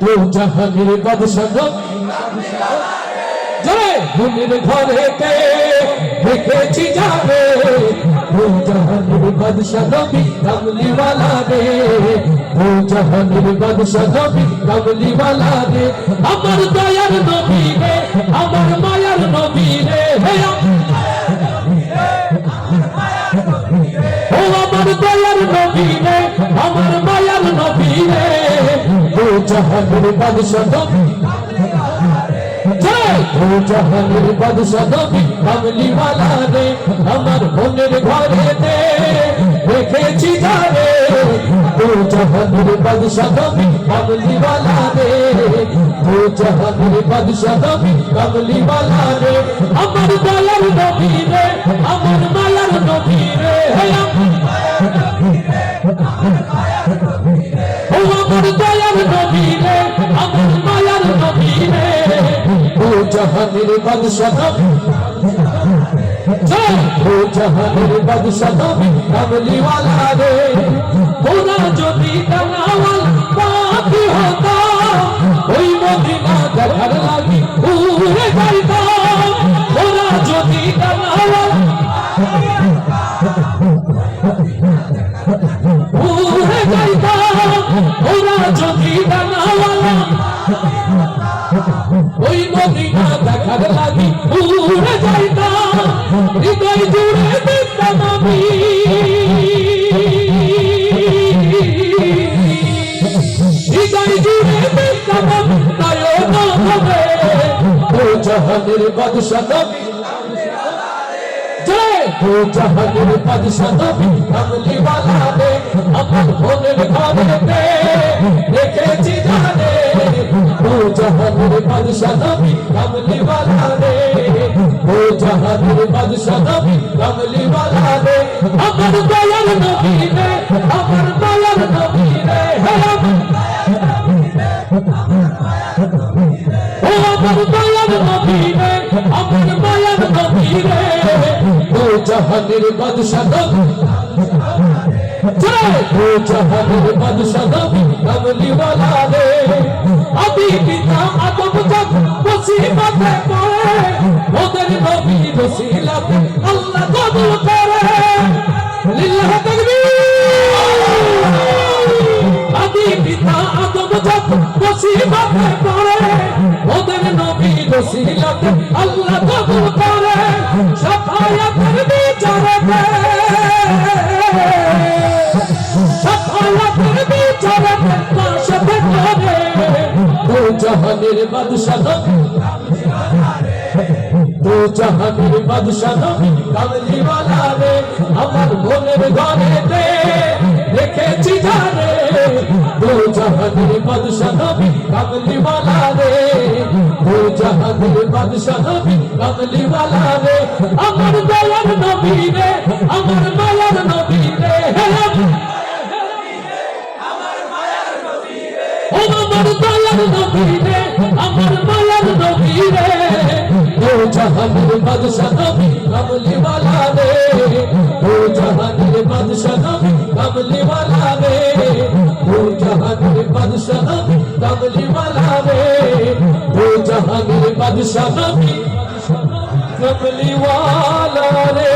দু জাহানের নবী জয় ঘুমের ঘরেতে দেখেছি যাবে? দু জাহানের নবী কামলিওয়ালা রে। দু জাহানের নবী কামলিওয়ালা রে। আমার দয়ার নবী রে, আমার মায়ার নবী রে। জাহানের বাদশা নবী জয়! ও জাহানের বাদশা নবী কামলিওয়ালা রে, আমার মনের ঘরেতে দেখেছি যারে ও জাহানের বাদশা নবী কামলিওয়ালা রে। ও জাহানের বাদশা নবী কামলিওয়ালা রে, আমার দয়ার নবী আমার দয়ার নবী রে আমার মায়ার নবী রে ও জাহানের বাদশা নবী জয় ও জাহানের বাদশা নবী কামলিওয়ালা রে। ওরা যদি টানাওয়াল পাখি হতো ওই মদিনা দেখার লাগি উড়ে যাইতাম ওরা যদি টানাওয়াল ওরা যদি টানাওয়ালা ওই মদিনা দেখার লাগি উড়ে যাইতাম হৃদয় জুড়ে দিতাম আমি। জুড়ে দিতাম ভবে, ও বাদশা নবী জয় ও জাহানের বাদশা নবী কামলিওয়ালা রে আমার মনের ঘরেতে দেখেছি জানে ও জাহানের বাদশা নবী কামলিওয়ালা রে ও জাহানের বাদশা নবী কামলিওয়ালা রে আমার দয়ার নবী রে আমার দয়ার নবী রে হে ও জাহানের বাদশা নবী জয় ও জাহানের বাদশা নবী কামলিওয়ালা রে। আমি পিতা আদম যত মুসিবতে পড়ে। ওদের নবী রসিলাতে আল্লাহ কবুল করে। লিল্লাহ তাকবীর। আদি পিতা আদম যত মুসিবতে পড়ে। ওদের নবী রসিলাতে আল্লাহ পাশে করে জাহানের বাদশা নবী জাহানের বাদশা কামলিওয়ালা রে, আমার মনের ঘরেতে দেখেছি জানে ও জাহানের বাদশা নবী কামলিওয়ালা রে ও জাহানের বাদশা নবী কামলিওয়ালা রে নবী নবীরে, আমার মায়ার নবীরে। ও জাহানের বাদশাহ নবী কামলি ওয়ালা রে। ও জাহানের বাদশাহ নবী কামলি ওয়ালা রে। ও জাহানের বাদশাহ নবী কামলি ওয়ালা রে। ও জাহানের বাদশাহ নবী কামলি ওয়ালা রে।